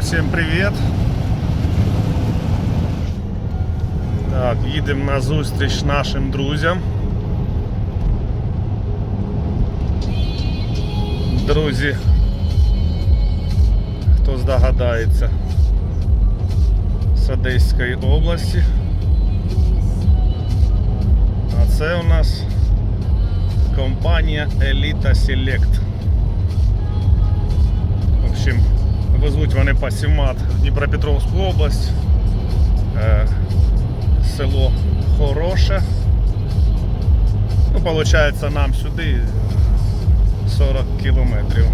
всем привет! Так, їдемо на зустріч нашим друзям. Друзі, хто здогадається, з Одеської області. А це у нас компанія Elita Select. В общем, везуть вони пасімат в Дніпропетровську область. Е, село Хороше. Ну, виходить, нам сюди 40 кілометрів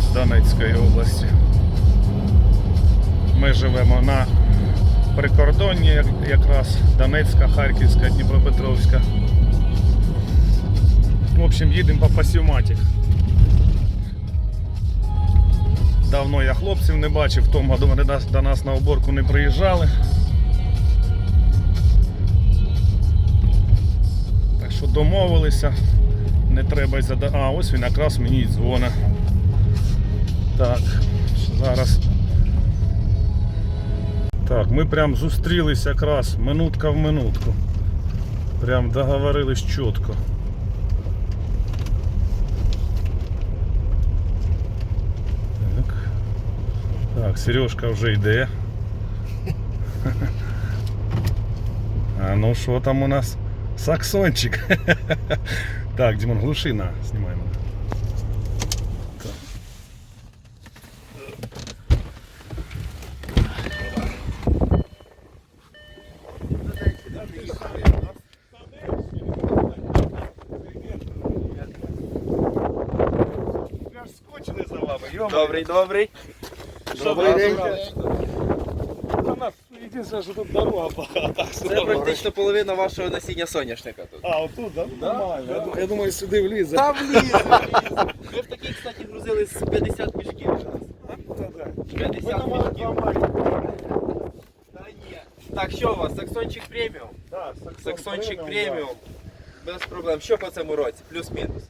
з Донецької області. Ми живемо на прикордонні якраз Донецька, Харківська, Дніпропетровська. В общем, їдемо по пасівматі. Давно я хлопців не бачив, в тому году вони до нас на уборку не приїжджали. Так що домовилися. Не треба й зада... А, ось він якраз мені й дзвонить. Так, зараз. Так, ми прям зустрілися якраз минутка в минутку. Прям договорились чітко. Так, Сережка вже йде. А ну що там у нас? Саксончик. Так, Димон, глуши на, знімаємо. Так. Я ж скучений за вами, йома. Добрий, добрий. Добрий день. день. У нас єдине, що тут дорога багата. Це практично половина вашого насіння соняшника тут. А, отут, да? Нормально. Я ду- Я думаю, сюди влізе. Там вліз, вліз. Ми в такій, кстати, грузили з 50 мішків. вже раз. Та-да. 50 Ви нам мали мішків. зламати. Та ні. Так, що у вас? Саксончик преміум? Так, Саксончик да. преміум. Без проблем. Що по цьому році? Плюс-мінус.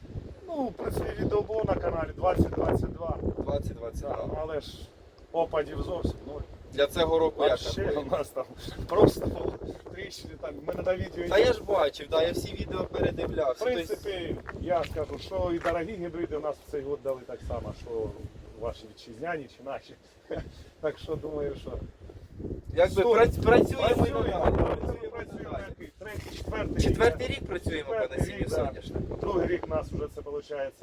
Ну, в принципі, відео було на каналі 2022. 20-22. Так, але ж опадів зовсім ноль. Для цього року як Вообще у нас там просто тріщини там. Мене на відео Та я ж бачив, да, я всі відео В передивлявся. Тобто, принципі, я скажу, що і дорогі гібриди у нас в цей год дали так само, що ваші вітчизняні чи наші. Так що думаю, що якби Стой. прац- працюємо і працюємо, надалі. Працюємо працюємо надалі. який? третій, четвертий. Четвертий рік працюємо по Четвертий насінню рік, да. Другий рік у нас вже це виходить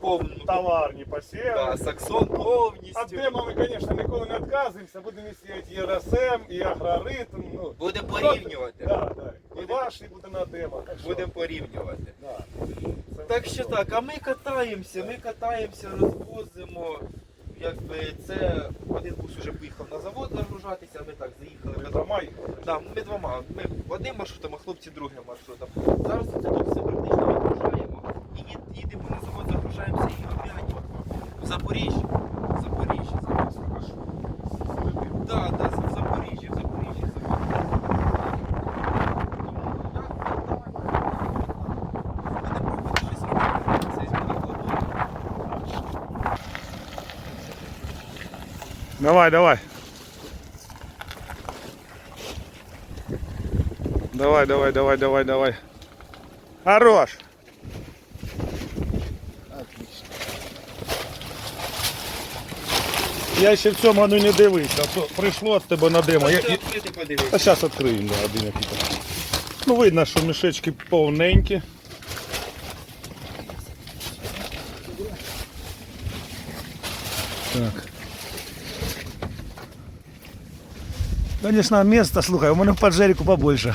Повну. товарні посіви. Да, Саксон повністю. От демо ми, звісно, ніколи не відказуємося, будемо сіяти і РСМ, і агроритм. Ну, Будемо порівнювати. Да, да. І Буде- ваш, і буде на демо. Так що, Будемо порівнювати. да. Це Так що так, а ми катаємося, ми катаємося, розвозимо. Якби це один бус вже поїхав на завод загружатися, ми так заїхали. Ми двома їхали? Да, ми двома. Ми одним маршрутом, а хлопці другим маршрутом. Зараз це тут все практично. І їд- їдемо на завод, загружаємося і опять в Запоріжжя. В Запоріжжя зараз. Да, да, в Запоріжжя, в Запоріжжя, в Запоріжжя. Тому так, так. Будемо пробувати щось робити. Це із монокладу. Давай, давай. Давай, давай, давай, давай, давай. Хорош. Я ще в цьому году не дивився, а то прийшло від тебе на. Я, подивитися. та зараз відкриємо да, один який там. Ну видно, що мішечки повненькі. Так. Конечно, место, слухай, у мене в поджерику побольше.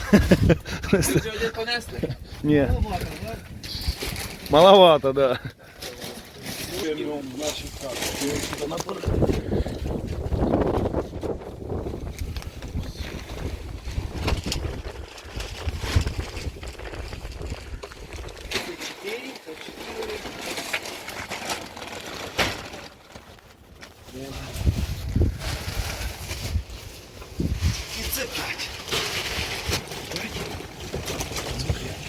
Ви вже один понесли? Не. Маловато, да. Чотири, це чотири. І це п'ять.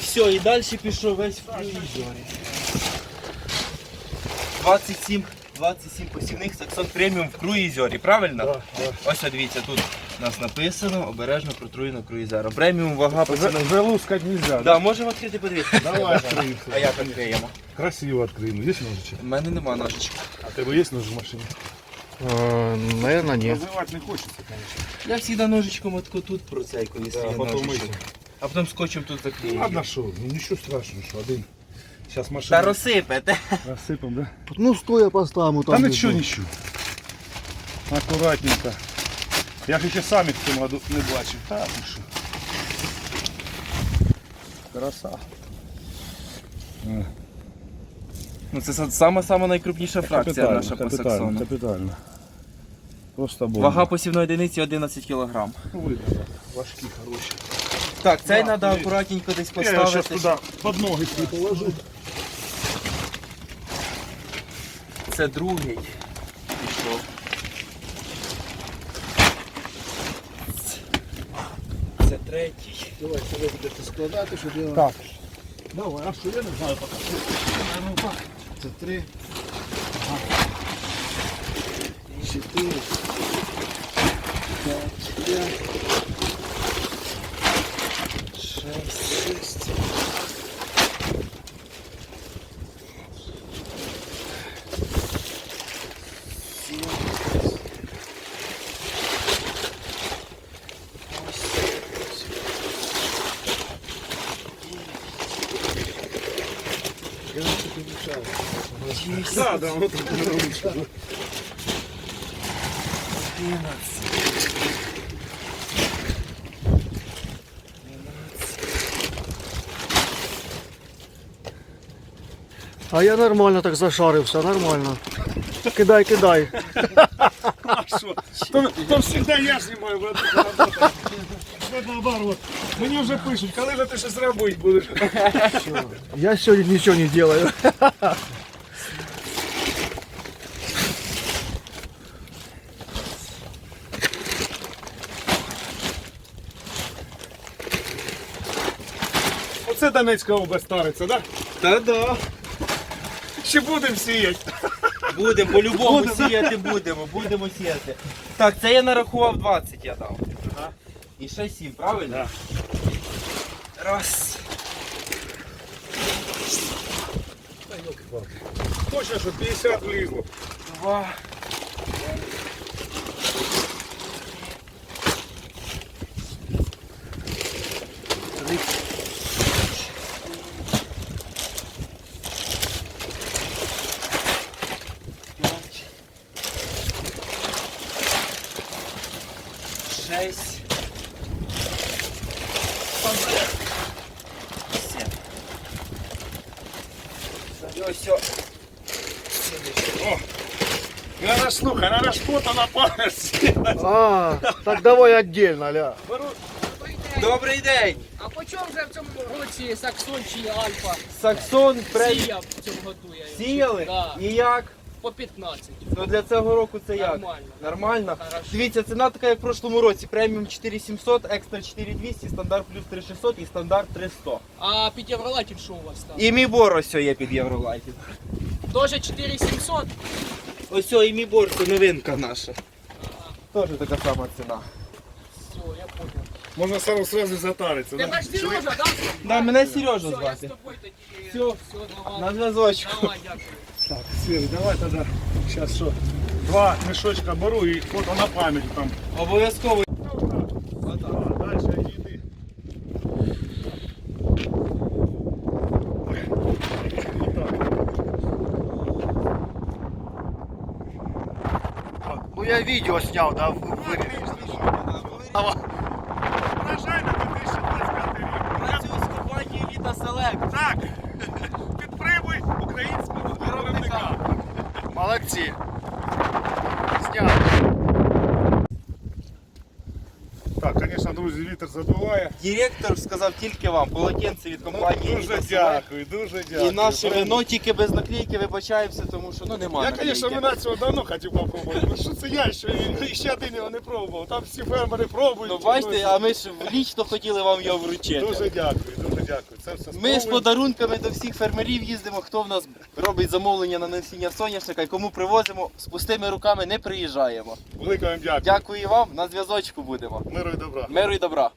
Все, і далі пішов весь в круїзорі. 27, 27 посівних Саксон преміум в круїзері, правильно? Да, да. Ось от дивіться, тут у нас написано обережно протруєно круїзером. Преміум вага посівних. вже лускать нельзя. Да, можемо відкрити подивитися. Давай відкриємо. А як відкриємо? Красиво відкриємо. Є ножичок? У мене нема ножичка. А тебе є нож в машині? Наверное, нет. Розвивати не хочеться, звісно. Я завжди ножичком отко тут процейкую, якщо Да, є потім ножичок. ми- А потім скотчем тут заклею. Ладно, що, ну нічого страшного, що один. Зараз Та машину розсипете. розсипемо, да? Ну, стоя поставим вот Та там. нічого, внизу. нічого. Акуратненько. Я ж ще сам їх в цьому году не бачив. Так, ну що. Краса. Ну це саме саме найкрупніша фракція наша по капітально, саксону. капітально. Просто бомба. Вага посівної одиниці 11 кг. Ну, видно, да. важкі, хороші. Так, цей Да, треба дивіться. акуратненько десь Я його зараз поставити. туди під ноги свої положу. Це другий. Пішов. Це третій. Давай, сюда будете складати, щоб я... Так. Давай, а що я не знаю поки. Це три. Чотири. 10. Да, да, вот это лучше. 11. 12. А я нормально так зашарился, нормально. Кидай, кидай. А що? То, то завжди я снимаю. брат, робота. Наоборот. Мені вже пишуть, коли же ти щось робити будеш? Я сегодня ничего не делаю. Оце Донецька область стариться, да? Та-да. Ще будемо сіяти. Будемо, по-любому да? сіяти будемо, будемо сіяти. Так, це я нарахував 20 я дав. І ще 7, правильно? Да. Раз. Точно, що 50 влізло. Два. Три. І ось все. О, надо слухай, надо ж фото на пам'ять. А, так давай отдельно, ля. Добрий день! А по чому вже в цьому році Саксон чи Альфа Саксон премі... сіяв в цьому году я його? сіяли? Да, І як? По 15. Ну для цього року це як? Нормально. Нормально? Хорошо. Дивіться, ціна така, як в прошлому році. Преміум 4700, екстра 4200, стандарт плюс 3600 і стандарт 300. А під Євролайтів що у вас там? І Мібор ось є під Євролайтів. Тоже 4700? Ось і Мібор, це новинка наша. Теж така сама ціна. Все, я понял. Можна сразу сразу затаритися, Ти да? наш Сережа, да? Да, мене Сережа Все, я з звати. тобою тоді. Все. Все, давай. На зв'язочку. Давай, дякую. Так, Свет, давай тоді. Зараз що? Два мішочка беру і фото на пам'ять там. Обов'язково. А дальше їди. Ну я видео снял, да, в- вырежу. Врожай на 2025 рік. Працюю з компанією Віта Селект. Так, Молодцы. Снял. Так, звісно, друзі, вітер задуває. Директор сказав тільки вам, полотенце від компанії Дуже Vita дякую, дуже дякую. І наше вино тільки без наклейки вибачаємося, тому що ну немає. Я, звісно, вина цього давно хотів попробувати. Ну що це я ще, ще один його не пробував. Там всі фермери пробують. Ну бачите, а ми ж лічно хотіли вам його вручити. Дуже дякую, дуже дякую. Це все Ми з подарунками до всіх фермерів їздимо, хто в нас робить замовлення на насіння соняшника і кому привозимо, з пустими руками не приїжджаємо. Велике вам дякую. Дякую вам, на зв'язочку будемо. Миру і добра. Миру і добра.